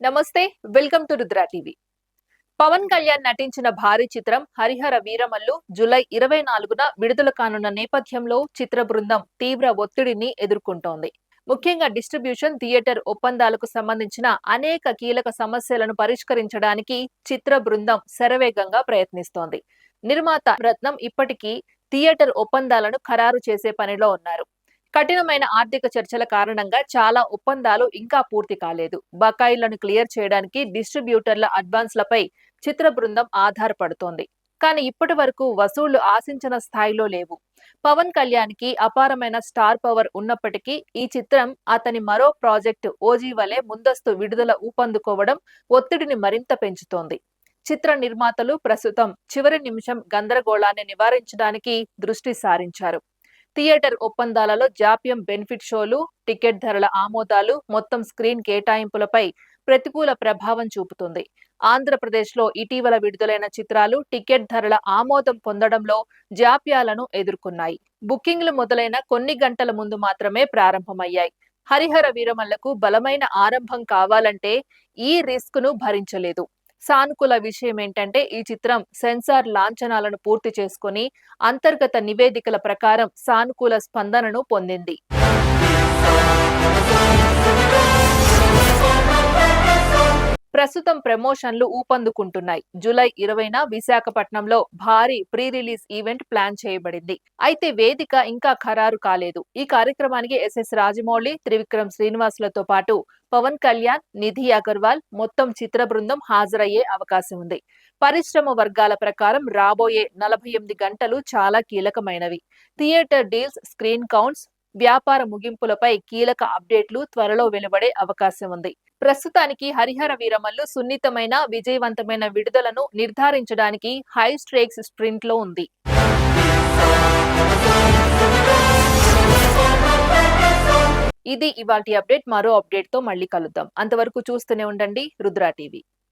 నమస్తే welcome to Rudra TV. Pavan Kalyan నటించిన భారీ చిత్రం హరిహర వీరమల్లు జూలై ఇరవై నాలుగున విడుదల కానున్న నేపథ్యంలో చిత్ర బృందం తీవ్ర ఒత్తిడిని ఎదుర్కొంటోంది. ముఖ్యంగా డిస్ట్రిబ్యూషన్ థియేటర్ ఒప్పందాలకు సంబంధించిన అనేక కీలక సమస్యలను పరిష్కరించడానికి చిత్ర బృందం శరవేగంగా ప్రయత్నిస్తోంది. నిర్మాత రత్నం ఇప్పటికీ థియేటర్ ఒప్పందాలను ఖరారు చేసే పనిలో ఉన్నారు. కఠినమైన ఆర్థిక చర్చల కారణంగా చాలా ఒప్పందాలు ఇంకా పూర్తి కాలేదు. బకాయిలను క్లియర్ చేయడానికి డిస్ట్రిబ్యూటర్ల అడ్వాన్స్లపై చిత్ర బృందం ఆధారపడుతోంది. కానీ ఇప్పటి వరకు వసూళ్ళు ఆశించిన స్థాయిలో లేవు. పవన్ కళ్యాణ్కి అపారమైన స్టార్ పవర్ ఉన్నప్పటికీ ఈ చిత్రం అతని మరో ప్రాజెక్టు ఓజీ వలె ముందస్తు విడుదల ఊపందుకోవడం ఒత్తిడిని మరింత పెంచుతోంది. చిత్ర నిర్మాతలు ప్రస్తుతం చివరి నిమిషం గందరగోళాన్ని నివారించడానికి దృష్టి సారించారు. థియేటర్ ఒప్పందాలలో జాప్యం బెనిఫిట్ షోలు టికెట్ ధరల ఆమోదాలు మొత్తం స్క్రీన్ కేటాయింపులపై ప్రతికూల ప్రభావం చూపుతుంది. ఆంధ్రప్రదేశ్లో ఇటీవల విడుదలైన చిత్రాలు టికెట్ ధరల ఆమోదం పొందడంలో జాప్యాలను ఎదుర్కొన్నాయి. బుకింగ్లు మొదలైన కొన్ని గంటల ముందు మాత్రమే ప్రారంభమయ్యాయి. హరిహర వీరమల్లకు బలమైన ఆరంభం కావాలంటే ఈ రిస్క్ను భరించలేదు. సానుకూల విషయం ఏంటంటే ఈ చిత్రం సెన్సార్ లాంఛనాలను పూర్తి చేసుకుని అంతర్గత నివేదికల ప్రకారం సానుకూల స్పందనను పొందింది. ప్రస్తుతం ప్రమోషన్లు ఊపందుకుంటున్నాయి. జూలై ఇరవైన విశాఖపట్నంలో భారీ ప్రీ రిలీజ్ ఈవెంట్ ప్లాన్ చేయబడింది. అయితే వేదిక ఇంకా ఖరారు కాలేదు. ఈ కార్యక్రమానికి ఎస్ఎస్ రాజమౌళి త్రివిక్రమ్ శ్రీనివాసులతో పాటు పవన్ కళ్యాణ్ నిధి అగర్వాల్ మొత్తం చిత్ర బృందం హాజరయ్యే అవకాశం ఉంది. పరిశ్రమ వర్గాల ప్రకారం రాబోయే నలభై ఎనిమిది గంటలు చాలా కీలకమైనవి. థియేటర్ డీల్స్ స్క్రీన్ కౌంట్స్ వ్యాపార ముగింపులపై కీలక అప్డేట్లు త్వరలో వెలువడే అవకాశం ఉంది. ప్రస్తుతానికి హరిహర వీరమల్లు సున్నితమైన విజయవంతమైన విడుదలను నిర్ధారించడానికి హై స్ట్రేక్స్ స్ప్రింట్లో ఉంది. ఇది ఇవాటి అప్డేట్. మరో అప్డేట్తో మళ్ళీ కలుద్దాం. అంతవరకు చూస్తూనే ఉండండి. రుద్రా టీవీ.